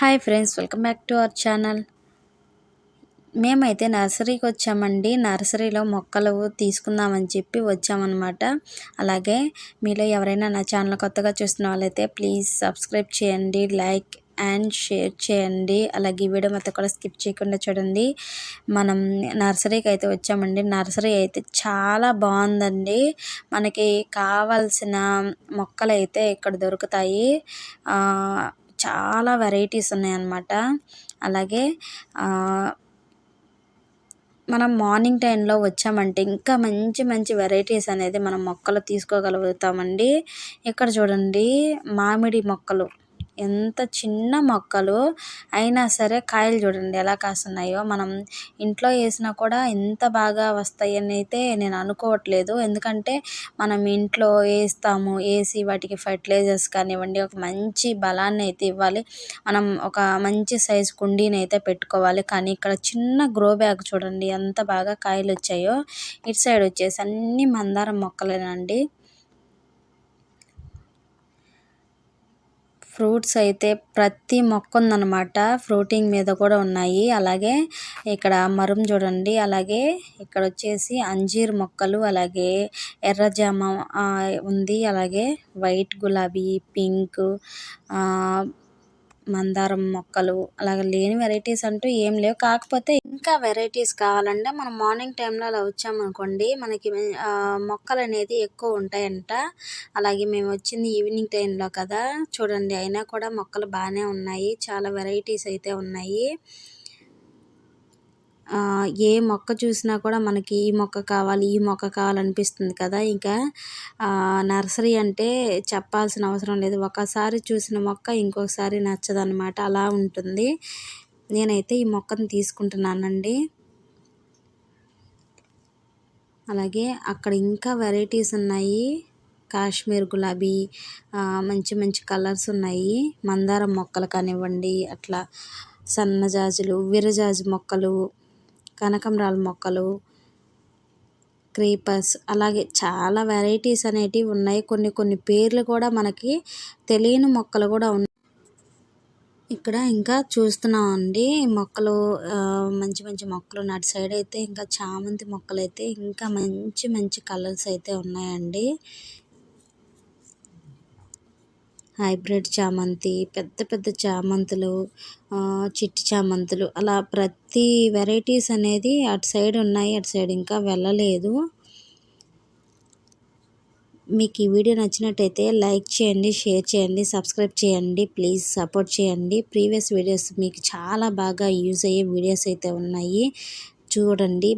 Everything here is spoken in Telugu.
Hi friends welcome back to our channel. మేమైతే నర్సరీకి వచ్చామండి. నర్సరీలో మొక్కలు తీసుకుందామని చెప్పి వచ్చామన్నమాట. అలాగే మీలో ఎవరైనా నా ఛానల్ కొత్తగా చూస్తున్న వాళ్ళైతే ప్లీజ్ సబ్స్క్రైబ్ చేయండి లైక్ అండ్ షేర్ చేయండి. అలాగే ఈ వీడియో మొత్తం కూడా స్కిప్ చేయకుండా చూడండి. మనం నర్సరీకి అయితే వచ్చామండి. నర్సరీ అయితే చాలా బాగుందండి. మనకి కావాల్సిన మొక్కలు అయితే ఇక్కడ దొరుకుతాయి. చాలా వెరైటీస్ ఉన్నాయన్నమాట. అలాగే మనం మార్నింగ్ టైంలో వచ్చామంటే ఇంకా మంచి మంచి వెరైటీస్ అనేది మనం మొక్కలు తీసుకోగలుగుతామండి. ఇక్కడ చూడండి మామిడి మొక్కలు. ఎంత చిన్న మొక్కలు అయినా సరే కాయలు చూడండి ఎలా కాస్తున్నాయో. మనం ఇంట్లో వేసినా కూడా ఎంత బాగా వస్తాయని అయితే నేను అనుకోవట్లేదు. ఎందుకంటే మనం ఇంట్లో వేస్తాము వేసి వాటికి ఫర్టిలైజర్స్ కానివ్వండి ఒక మంచి బలాన్ని అయితే ఇవ్వాలి. మనం ఒక మంచి సైజు కుండీని అయితే పెట్టుకోవాలి. కానీ ఇక్కడ చిన్న గ్రో బ్యాగ్ చూడండి ఎంత బాగా కాయలు వచ్చాయో. ఇటు సైడ్ వచ్చేసి అన్ని మందారం మొక్కలేనండి. ఫ్రూట్స్ అయితే ప్రతి మొక్క ఉందన్నమాట ఫ్రూటింగ్ మీద కూడా ఉన్నాయి. అలాగే ఇక్కడ మరం చూడండి. అలాగే ఇక్కడ వచ్చేసి అంజీర్ మొక్కలు అలాగే ఎర్రజామ ఉంది. అలాగే వైట్ గులాబీ పింక్ మందారం మొక్కలు. అలాగే లేని వెరైటీస్ అంటూ ఏం లేవు. కాకపోతే ఇంకా వెరైటీస్ కావాలంటే మనం మార్నింగ్ టైంలో అలా వచ్చామనుకోండి మనకి మొక్కలు అనేది ఎక్కువ ఉంటాయంట. అలాగే మేము వచ్చింది ఈవినింగ్ టైంలో కదా. చూడండి అయినా కూడా మొక్కలు బాగానే ఉన్నాయి. చాలా వెరైటీస్ అయితే ఉన్నాయి. ఏ మొక్క చూసినా కూడా మనకి ఈ మొక్క కావాలి ఈ మొక్క కావాలనిపిస్తుంది కదా. ఇంకా నర్సరీ అంటే చెప్పాల్సిన అవసరం లేదు. ఒకసారి చూసిన మొక్క ఇంకొకసారి నచ్చదనమాట అలా ఉంటుంది. నేనైతే ఈ మొక్కను తీసుకుంటున్నానండి. అలాగే అక్కడ ఇంకా వెరైటీస్ ఉన్నాయి. కాశ్మీర్ గులాబీ మంచి మంచి కలర్స్ ఉన్నాయి. మందారం మొక్కలు కానివ్వండి అట్లా సన్నజాజులు విరజాజి మొక్కలు కనకంబరాల మొక్కలు క్రీపర్స్ అలాగే చాలా వెరైటీస్ అనేటివి ఉన్నాయి. కొన్ని కొన్ని పేర్లు కూడా మనకి తెలియని మొక్కలు కూడా ఉన్నాయి ఇక్కడ ఇంకా చూస్తున్నాం అండి మొక్కలు మంచి మంచి మొక్కలు నాటి సైడ్ అయితే ఇంకా చామంతి మొక్కలు అయితే ఇంకా మంచి మంచి కలర్స్ అయితే ఉన్నాయండి. హైబ్రిడ్ చామంతి పెద్ద పెద్ద చామంతులు చిట్టి చామంతులు. అలా ప్రతి వెరైటీస్ అనేది అటు సైడ్ ఉన్నాయి అటు సైడ్ ఇంకా వెళ్ళలేదు. మీకు ఈ వీడియో నచ్చినట్టయితే లైక్ చేయండి షేర్ చేయండి సబ్స్క్రైబ్ చేయండి ప్లీజ్ సపోర్ట్ చేయండి. ప్రీవియస్ వీడియోస్ మీకు చాలా బాగా యూజ్ అయ్యే వీడియోస్ అయితే ఉన్నాయి. చూడండి.